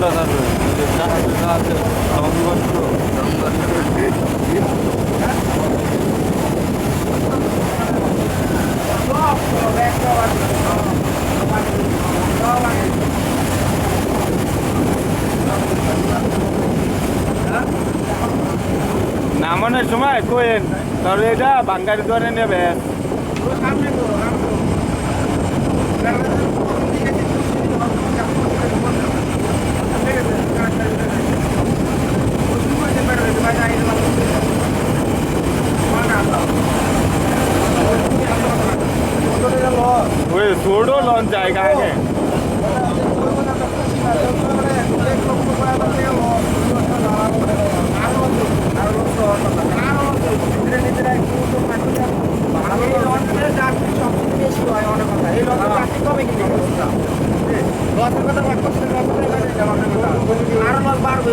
ঠান্ডা থাকবে নামানোর সময় কোয়েন তবে এটা বাঙ্গারি ধরে নেবে। সামনে তো ওই ছোটো লঞ্চ জায়গা আছে আরও লস বাড়বে